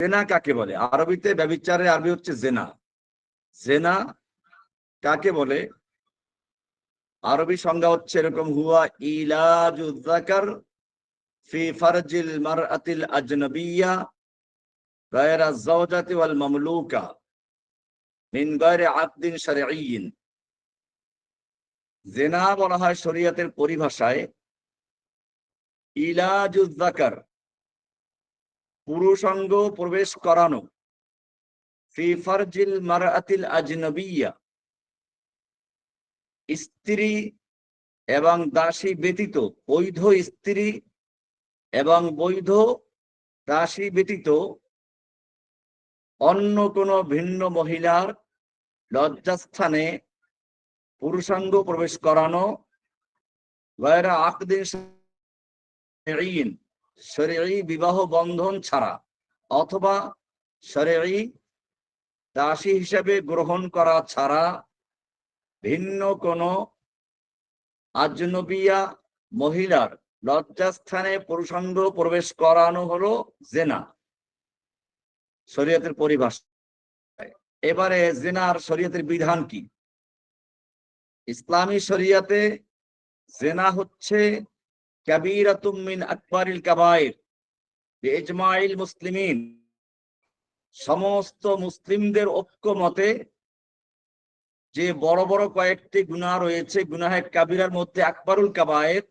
জেনা কাকে বলে? আরবিতে ব্যবিচারের আরবি হচ্ছে জেনা। জেনা কাকে বলে? আরবি সংজ্ঞা হচ্ছে এরকম, হুয়া ইলাজুজাকার ফি ফারজিল মারআতিল আজনবিয়া গায়রা জাওজাতি ওয়াল মামলুকা মিন গায়রে আকদিন শারঈয়িন। জেনা বলা হয় শরীয়তের পরিভাষায় ইলাজুজাকার পুরুষাঙ্গ প্রবেশ করানো। স্ত্রী এবং দাসী ব্যতীত, বৈধ স্ত্রী এবং বৈধ দাসী ব্যতীত অন্য কোনো ভিন্ন মহিলার লজ্জাস্থানে পুরুষাঙ্গ প্রবেশ করানো। গয়রা আকদিন শরঈ বিবাহ বন্ধন ছাড়া, অথবা শরঈ দাসী হিসেবে গ্রহণ করা ছাড়া ভিন্ন কোন আজনবিয়া মহিলার লজ্জাস্থানে পুরুষাঙ্গ প্রবেশ করানো হলো জেনা, শরীয়তের পরিভাষা এবারে জেনার শরীয়তের বিধান কি? ইসলামী শরিয়াতে জেনা হচ্ছে মিন মুসলিমিন সমস্ত মুসলিমদের ঐক্য মতে যে বড় বড় কয়েকটি গুনাহ রয়েছে গুনাহে কাবিরার মধ্যে আকবরুল কাবায়ের,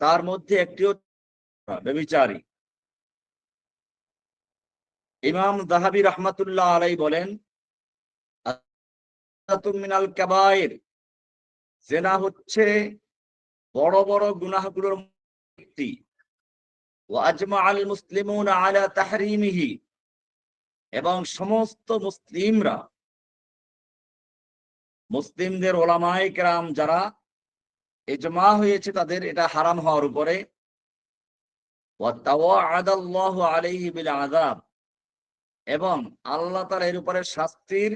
তার মধ্যে একটি ব্যবিচারী ইমাম দাহাবি রহমাতুল্লাহ আলাই বলেন মিনাল কাবায়ের, জেনা হচ্ছে বড় বড় গুনাহগুলোর একটি ওয়াজমা আল মুসলিমুন আলা তাহরিমিহি। এবং সমস্ত মুসলিমরা, মুসলিমদের ওলামায় কেরাম যারা এজমা হয়েছে তাদের এটা হারাম হওয়ার উপরে। আদাব এবং আল্লাহ তার এর উপরে শাস্তির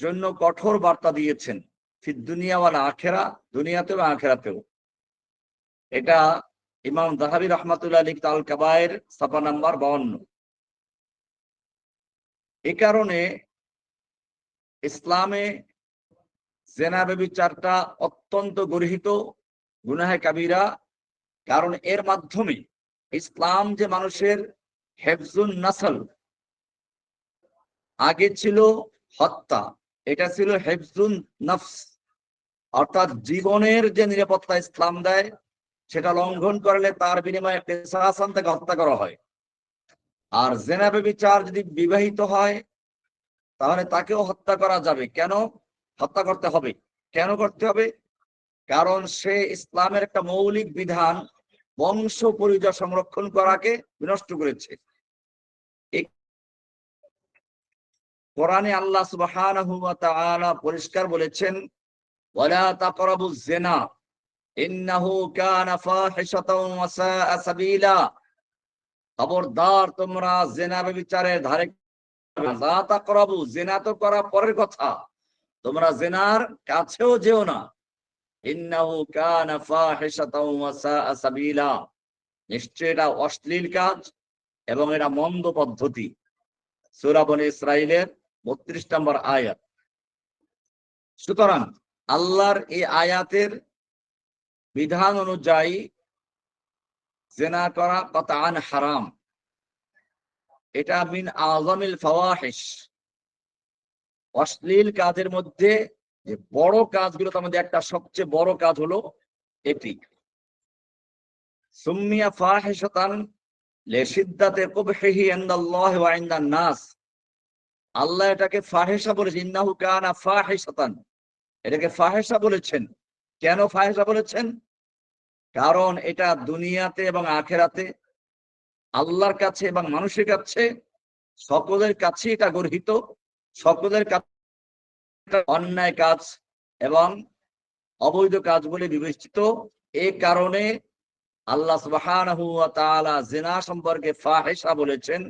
জন্য কঠোর বার্তা দিয়েছেন। ফির দুনিয়াওয়ালা আখেরা, দুনিয়াতেও আখেরাতেও। এটা ইমাম দাহাবি রহমাতুল্লাহ আলী তাল কাবায়ের সাফা নাম্বার বাউন্ন। এ কারণে ইসলামে জেনা ব্যবিচারটা অত্যন্ত গর্হিত, গুনাহে কাবিরা, কারণ এর মাধ্যমে ইসলাম যে মানুষের হেফজুন নাসল, আগে ছিল হত্যা, এটা ছিল হেফজুন নফস। অর্থাৎ জীবনের যে নিরাপত্তা ইসলাম দেয়, সেটা লঙ্ঘন করলে তার বিনিময়ে পেশাসান তাকে হত্যা করা হয়। আর জেনা ব্যবিচার যদি বিবাহিত হয়, তাহলে তাকেও হত্যা করা যাবে। কেন? হত্যা করতে হবে। কেন করতে হবে? কারণ সে ইসলামের একটা মৌলিক বিধান বংশ পরিচয় সংরক্ষণ করাকে বিনষ্ট করেছে। কোরআনে আল্লাহ তাআলা পরিষ্কার বলেছেন ওয়ালা তাকরাবুজ জিনা ইন্নাহু কানা ফাহিশাতাও সাআ সাবিলা খবরদার, তোমরা জিনা ব্যভিচারের ধারে লা তাকরাবু, জিনা তো করা পরের কথা। তোমরা জেনার কাছেও যেও না। ইন্নাহু কানা ফাহিশাতাও ওয়া সাআ সাবিলা এটা অশ্লীল কাজ এবং এটা মন্দ পদ্ধতি। সূরা বনি ইসরাইলের 32 নম্বর আয়াত। সুতরাং আল্লাহর এই আয়াতের বিধান অনুযায়ী জেনা করা কতান হারাম। এটা মিন আজমিল ফাওয়াহিশ। অশ্লীল কাজের মধ্যে যে বড় কাজগুলো, তার মধ্যে একটা সবচেয়ে বড় কাজ হলো এটি। সুম্মিয়া ফাহিশাতান লেসিদ্দাতে কুবহিহি ইনদাল্লাহি ওয়া ইনদান নাস। আল্লাহ এটাকে ফাহেসা বলেছেন ইন্নাহু কানা এটাকে ফাহেসা বলেছেন। কেন ফাহেসা বলেছেন? কারণ এটা দুনিয়াতে এবং আখেরাতে আল্লাহর কাছে এবং মানুষের কাছে সকলের কাছে এটা গর্হিত, সকলের কাছে অন্যায় কাজ এবং অবৈধ কাজ বলে বিবেচিত। এই কারণে আল্লাহ সুবহানাহু ওয়া সম্পর্কে ফাহিশা বলেছেন,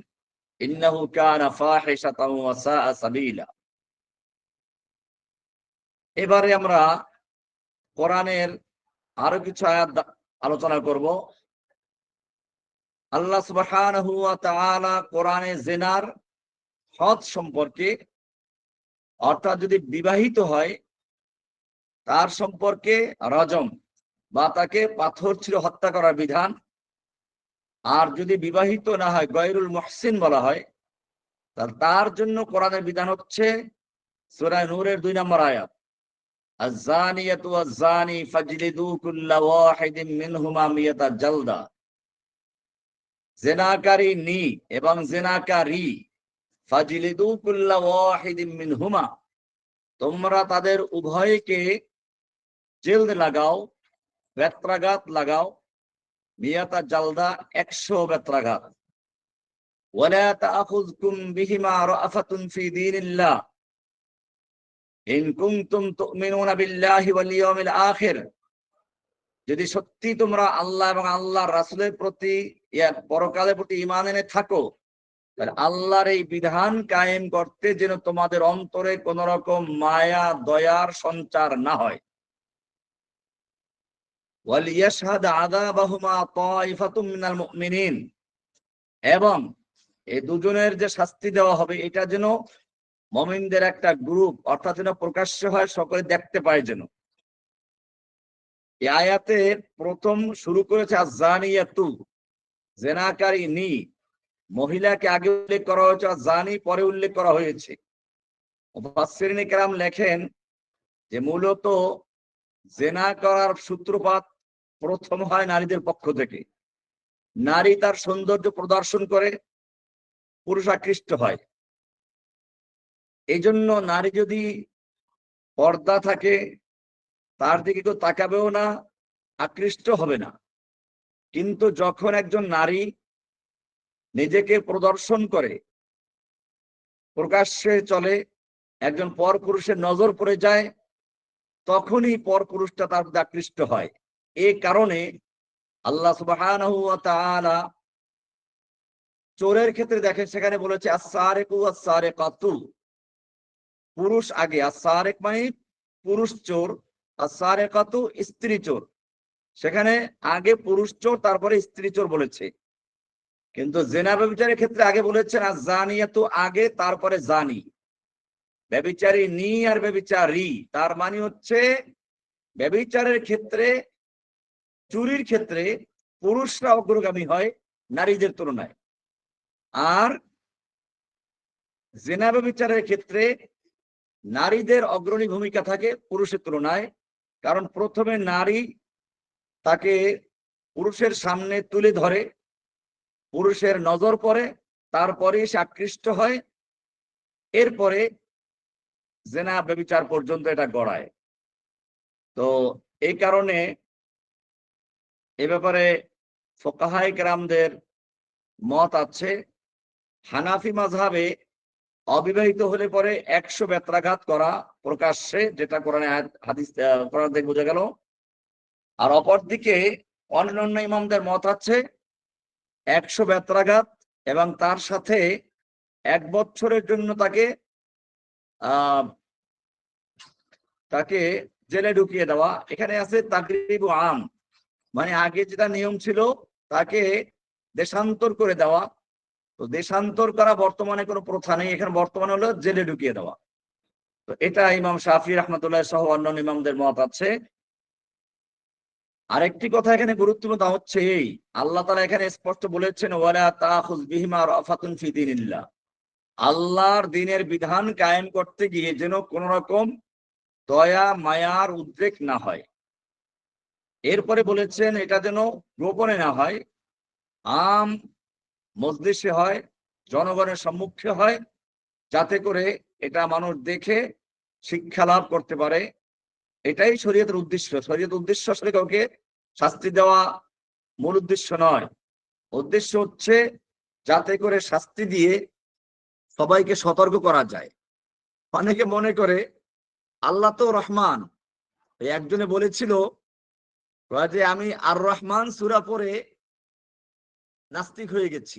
ইন্নাহু কানা ফাহিশাতাও ওয়া সাআ সাবিলা। এবারে আমরা কোরআনের আরও কিছু আয়াত আলোচনা করব। আল্লাহ তাআলা কোরআনে জেনার হদ সম্পর্কে, অর্থাৎ যদি বিবাহিত হয়, তার সম্পর্কে রজম বা তাকে পাথর ছিল হত্যা করার বিধান। আর যদি বিবাহিত না হয়, গয়রুল মহসিন বলা হয় তার জন্য কোরআনের বিধান হচ্ছে সূরা নূরের দুই নম্বর আয়াত। الزانية والزاني فاجلدوا كل واحد منهما مئة جلدة জেনাকারী নি এবং জেনাকারী ফাজিলিদু কুল্লা ওয়াহিদিন মিনহুমা তোমরা তাদের উভয়কে জেলদ লাগাও বেত্রাঘাত লাগাও মিয়াতা জালদা একশো বেত্রাঘাত ولا تأخذكم بهما رأفة في دين যদি সত্যি তোমরা আল্লাহ এবং আল্লাহ রাসুলের প্রতি পরকালের প্রতি ইমান এনে থাকো, তাহলে আল্লাহর এই বিধান কায়েম করতে যেন তোমাদের অন্তরে কোন রকম মায়া, দয়ার সঞ্চার না হয়। এবং এই দুজনের যে শাস্তি দেওয়া হবে, এটা যেন মমিনদের একটা গ্রুপ অর্থাৎ যেন প্রকাশ্য হয়, সকলে দেখতে পায় যেন। আয়াতে প্রথম শুরু করেছে আজানিয়াতু জেনাকারী নি। মহিলাকে আগে উল্লেখ করা হয়েছে জানি পরে উল্লেখ করা হয়েছে। লেখেন যে মূলত জেনা করার সূত্রপাত প্রথম হয় নারীদের পক্ষ থেকে। নারী তার সৌন্দর্য প্রদর্শন করে পুরুষ আকৃষ্ট হয়। এই জন্য নারী যদি পর্দা থাকে, তার দিকে কেউ তাকাবেও না, আকৃষ্ট হবে না। কিন্তু যখন একজন নারী নিজেকে প্রদর্শন করে, প্রকাশ্যে চলে, একজন পর পুরুষের নজর পড়ে যায়, তখনই পর পুরুষটা তার প্রতি আকৃষ্ট হয়। এ কারণে আল্লাহ তাআলা চোরের ক্ষেত্রে দেখেন, সেখানে বলেছে আসারেকু আসারেকাতু পুরুষ আগে আসারেক মানে পুরুষ চোর আসারেকাতু স্ত্রী চোর। সেখানে আগে পুরুষ চোর, তারপরে স্ত্রী চোর বলেছে। কিন্তু জেনা ব্যবচারের ক্ষেত্রে আগে বলেছেন আর জানিয়াতু আগে, তারপরে জানি। ব্যবিচারী নি আর ব্যবিচারী, তার মানে হচ্ছে ব্যবিচারের ক্ষেত্রে, চুরির ক্ষেত্রে পুরুষরা অগ্রগামী হয় নারীদের তুলনায়। আর জেনা ব্যবিচারের ক্ষেত্রে নারীদের অগ্রণী ভূমিকা থাকে পুরুষের তুলনায়, কারণ প্রথমে নারী তাকে পুরুষের সামনে তুলে ধরে, পুরুষের নজর পড়ে তারপরে সে আকৃষ্ট হয়, এরপরে জেনা ব্যবিচার পর্যন্ত এটা গড়ায়। তো এই কারণে এ ব্যাপারে ফোকাহাই কেরামদের মত আছে, হানাফি মাঝহাবে অবিবাহিত হলে পরে একশো বেত্রাঘাত করা প্রকাশ্যে, যেটা কোরআনে হাদিস কোরআন থেকে বোঝা গেল। আর অপরদিকে অন্যান্য ইমামদের মত আছে, একশো বেত্রাঘাত এবং তার সাথে এক বছরের জন্য তাকে তাকে জেলে ঢুকিয়ে দেওয়া। এখানে আছে তাকরিব আম। মানে আগে যেটা নিয়ম ছিল, তাকে দেশান্তর করে দেওয়া। তো দেশান্তর করা বর্তমানে কোনো প্রথা নেই, এখানে বর্তমানে হলো জেলে ঢুকিয়ে দেওয়া। তো এটা ইমাম শাফি রহমতুল্লাহ সহ অন্যান্য ইমামদের মত আছে। আরেকটি কথা এখানে গুরুত্বপূর্ণ হচ্ছে এই, আল্লাহ তালা এখানে স্পষ্ট বলেছেন, ওয়ালা আল্লাহর দিনের বিধান কায়েম করতে গিয়ে যেন কোন রকম দয়া, মায়ার উদ্রেক না হয়। এরপরে বলেছেন, এটা যেন গোপনে না হয়। আম মজলিসে হয়, জনগণের সম্মুখে হয়, যাতে করে এটা মানুষ দেখে, শিক্ষা লাভ করতে পারে। এটাই শরীয়তের উদ্দেশ্য। শরীয়তের উদ্দেশ্য আসলে কাউকে শাস্তি দেওয়া মূল উদ্দেশ্য নয়। উদ্দেশ্য হচ্ছে যাতে করে শাস্তি দিয়ে সবাইকে সতর্ক করা যায়। অনেকে মনে করে, আল্লাহ তো রহমান। একজনে বলেছিল যে আমি আর রহমান সুরা পরে নাস্তিক হয়ে গেছি।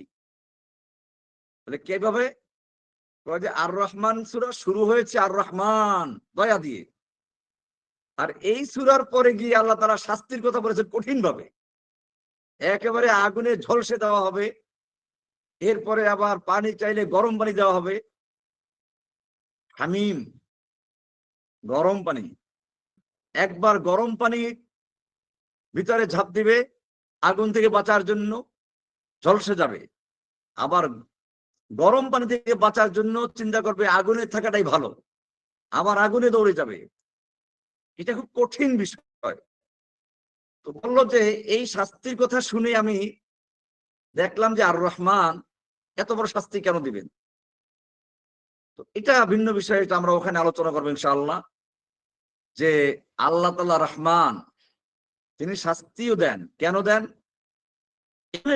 বলে কীভাবে যে আর রহমান সুরা শুরু হয়েছে আর রহমান দয়া দিয়ে। আর এই সুরার পরে গিয়ে আল্লাহ তারা শাস্তির কথা বলেছেন কঠিন ভাবে। একেবারে আগুনে ঝলসে দেওয়া হবে। এরপরে আবার পানি চাইলে গরম পানি দেওয়া হবে। হামিম, গরম পানি। একবার গরম পানি ভিতরে ঝাঁপ দিবে, আগুন থেকে বাঁচার জন্য ঝলসে যাবে। আবার গরম পানি থেকে বাঁচার জন্য চিন্তা করবে, আগুনে থাকাটাই ভালো। আবার আগুনে দৌড়ে যাবে। এটা খুব কঠিন বিষয়। তো বলল যে, এই শাস্তির কথা শুনে আমি দেখলাম যে আর রহমান এত বড় শাস্তি কেন দিবেন? তো এটা ভিন্ন বিষয় আমরা ওখানে আলোচনা করব ইনশাআল্লাহ। যে আল্লাহ তাল্লাহ রহমান, তিনি শাস্তিও দেন। কেন দেন?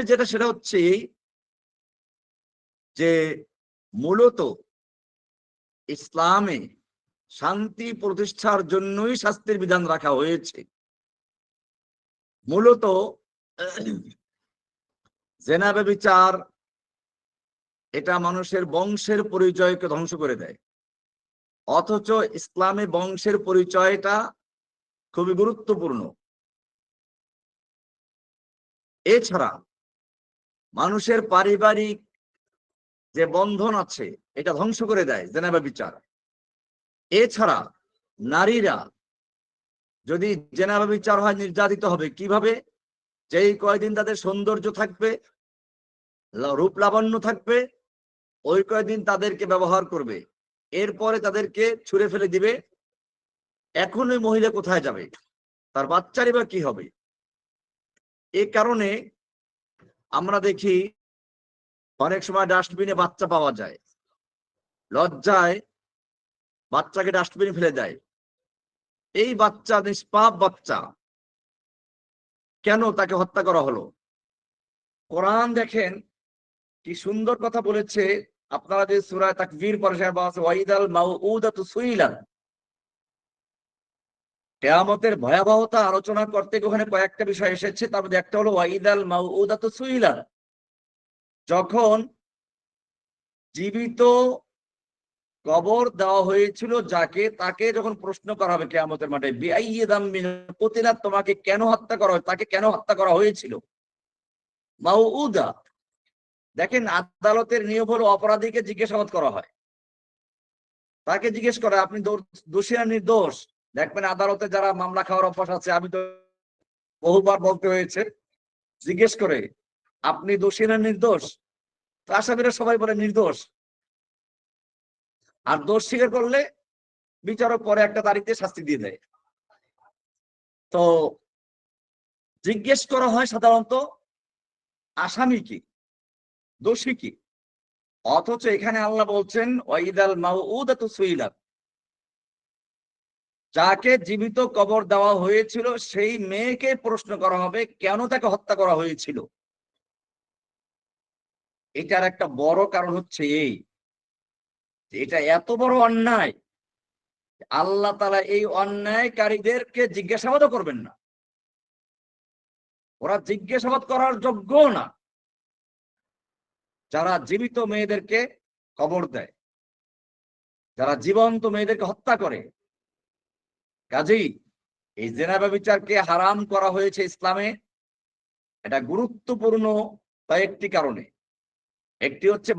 যেটা সেটা হচ্ছে যে মূলত ইসলামে শান্তি প্রতিষ্ঠার জন্যই শাস্তির বিধান রাখা হয়েছে। মূলত জেনাবে বিচার এটা মানুষের বংশের পরিচয়কে ধ্বংস করে দেয়। অথচ ইসলামে বংশের পরিচয়টা খুবই গুরুত্বপূর্ণ। এছাড়া মানুষের পারিবারিক যে বন্ধন আছে, এটা ধ্বংস করে দেয়, জেনাবা বিচার। এছাড়া নারীরা যদি জেনাবা বিচার হয়, নির্যাতিত হবে কীভাবে? যেই কয়দিন তাদের সৌন্দর্য থাকবে রূপ লাবণ্য থাকবে, ওই কয়দিন তাদেরকে ব্যবহার করবে। এরপরে তাদেরকে ছুঁড়ে ফেলে দিবে। এখন ওই মহিলা কোথায় যাবে? তার বাচ্চারই বা কি হবে? এ কারণে আমরা দেখি অনেক সময় ডাস্টবিনে বাচ্চা পাওয়া যায়। লজ্জায় বাচ্চাকে ডাস্টবিনে ফেলে দেয়। এই বাচ্চা, নিষ্পাপ বাচ্চা কেন তাকে হত্যা করা হলো? কোরআন দেখেন, কি সুন্দর কথা বলেছে। আপনারা যে সুরায় তাকবীর পরে ওয়াইদাল মাউউদাতু কেয়ামতের ভয়াবহতা আলোচনা করতে ওখানে কয়েকটা বিষয় এসেছে। তার মধ্যে একটা হলো, ওয়াইদাল মাউউদাতু সুইলান। যখন জীবিত কবর দেওয়া হয়েছিল যাকে, তাকে যখন প্রশ্ন করা হবে কেয়ামতের মাঠে প্রতিনা তোমাকে কেন হত্যা করা তাকে কেন হত্যা করা হয়েছিল? মাউউদা, দেখেন আদালতের নিয়ম হলো অপরাধীকে জিজ্ঞাসাবাদ করা হয়। তাকে জিজ্ঞেস করে, আপনি দোষী না নির্দোষ? দেখবেন আদালতে যারা মামলা খাওয়ার অভ্যাস আছে, আমি তো বহুবার বলতে হয়েছে, জিজ্ঞেস করে আপনি দোষী না নির্দোষ? তো আসামিরা সবাই বলে নির্দোষ। আর দোষ স্বীকার করলে বিচারক পরে একটা তারিখে শাস্তি দিয়ে দেয়। তো জিজ্ঞেস করা হয় সাধারণত, আসামি কি? দোষী কি? অথচ এখানে আল্লাহ বলছেন, ওয়াইদাল মাউদাত সুইলাত। যাকে জীবিত কবর দেওয়া হয়েছিল, সেই মেয়েকে প্রশ্ন করা হবে, কেন তাকে হত্যা করা হয়েছিল? এটার একটা বড় কারণ হচ্ছে এই এটা এত বড় অন্যায়, আল্লাহ তালা এই অন্যায়কারীদেরকে জিজ্ঞাসাবাদও করবেন না। ওরা জিজ্ঞাসাবাদ করার যোগ্য না। যারা জীবিত মেয়েদেরকে কবর দেয়, যারা জীবন্ত মেয়েদেরকে হত্যা করে, কাজেই এই জেনাবা বিচারকে হারাম করা হয়েছে ইসলামে, এটা গুরুত্বপূর্ণ কয়েকটি কারণে। একটি হচ্ছে